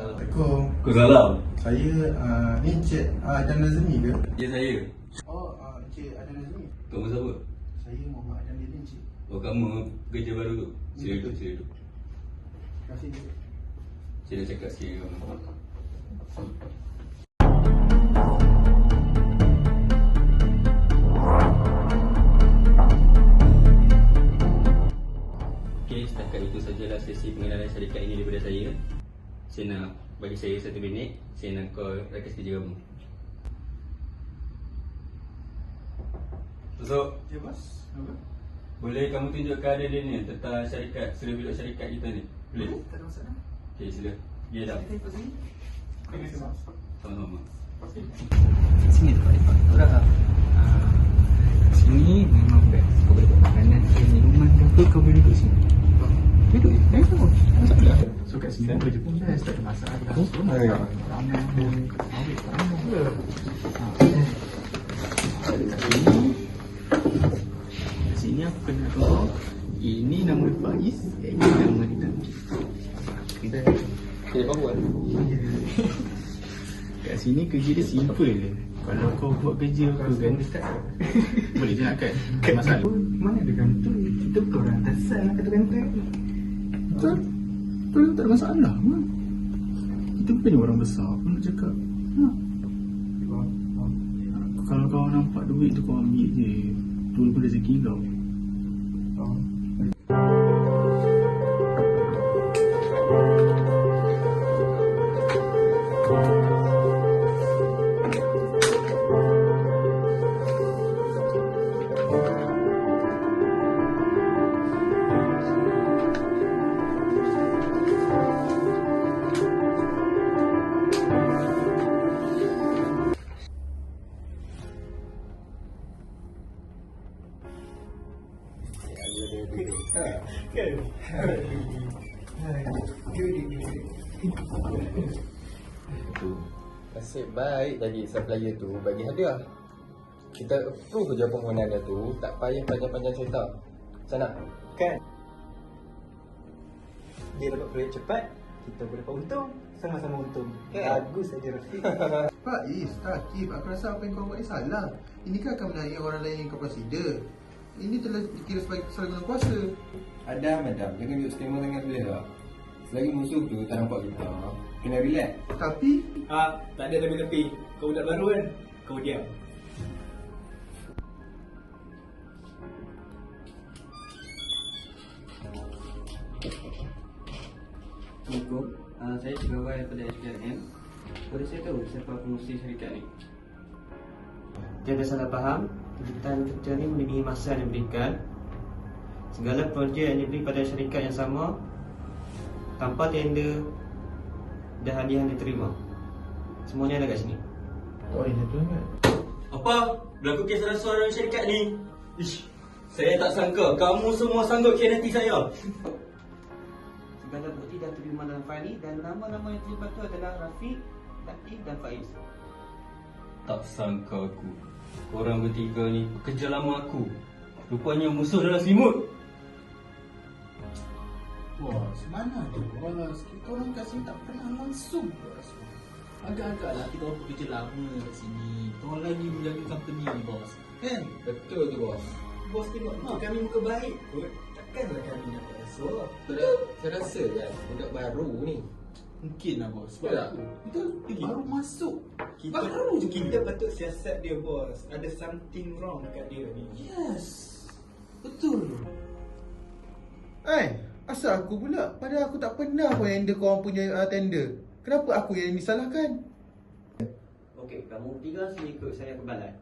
Assalamualaikum. Kau salam. Saya uh, ni Encik uh, Adan Nazmi ke? Ya saya. Oh, uh, Encik Adan Nazmi. Kamu siapa? Saya Muhammad Adan Dili Encik. Oh kamu kerja baru tu? Sila duduk, sila duduk. Terima kasih. Encik. Saya dah cakap sikit dengan kamu. Okey, setakat itu sajalah sesi pengenalan syarikat ini daripada saya. Saya nak bagi saya satu minit, saya nak call rakan kerja kamu. Masuk. Ya, bos. Apa? Boleh kamu tunjukkan ada dia ni tentang syarikat, sudah bilik syarikat kita ni? Boleh? Tak ada masalah. Okey, sila. Ya dah. Kita ikut sini. Terima kasih, bos. Sama-sama. Sini tempat lepak orang ah, Sini memang best Kau boleh buat makanan minuman ke apa Kau boleh duduk sini Duduk je Eh kau Masalah Sini masalah ramai Awet eh. Kat aku kenal kau Ini nama dia Faiz Ini nama dia Tanti Kita Okey, baru kan? Kat sini kerja dia simple je. Kalau kau buat kerja apa kan? Boleh je nak kan Tak masalah. Mana ada gantung? Kita bukan orang atasan nak kata gantung. Betul Betul tak ada masalah kan? Kita bukan orang besar pun nak cakap ha. Kalau kau nampak duit tu kau ambil je Tu pun rezeki kau Nasib baik tadi supplier tu bagi hadiah. Kita approve je permohonan dia tu, tak payah panjang-panjang cerita. Macam mana? Kan? Dia dapat proyek cepat, kita boleh dapat untung. Sama-sama untung. Kan? Bagus saja Rafiq. Faiz, Takib, aku rasa apa yang kau buat ni salah. Ini kan akan menaiki orang lain yang kau consider. Ini telah dikira sebagai kesalahan guna kuasa. Adam, Adam, jangan duduk setengah sangat boleh tak? Selagi musuh tu tak nampak kita, kena relax. Tapi, ah, tak ada tapi-tapi. Kau budak baru kan? Kau diam. Assalamualaikum uh, Saya pegawai daripada SPRM Boleh saya tahu siapa pengurusi syarikat ni? Jangan salah faham Kejutan kerja ni melebihi masa yang diberikan Segala projek yang diberi pada syarikat yang sama Tanpa tender Dan hadiah yang diterima Semuanya ada kat sini Oh ini tu Apa? Berlaku kes rasuah dalam syarikat ni? Ish, saya tak sangka kamu semua sanggup khianati saya. Segala bukti dah terima dalam fail ni Dan nama-nama yang terlibat tu adalah Rafiq, Tati dan Faiz Tak sangka aku. Korang bertiga ni pekerja lama aku. Rupanya musuh dalam selimut. Bos, mana tu? Bos, kita orang kat sini tak pernah langsung bos. Agak-agaklah kita orang bekerja lama kat sini. Kita orang lagi menjaga company ni bos. Kan? Betul tu bos. Bos tengok ha. kami muka baik kot. Takkanlah kami nak buat rasuah. Saya, rasa kan, budak baru ni. Mungkin lah bos. Sebab Betul. Betul. Dia Kita- baru masuk. Kita, baru je kita patut siasat dia bos. Ada something wrong dekat dia ni. Yes. Betul. Eh, asal aku pula? Padahal aku tak pernah pun handle korang punya uh, tender. Kenapa aku yang disalahkan? Okey, kamu tiga sini ikut saya ke balai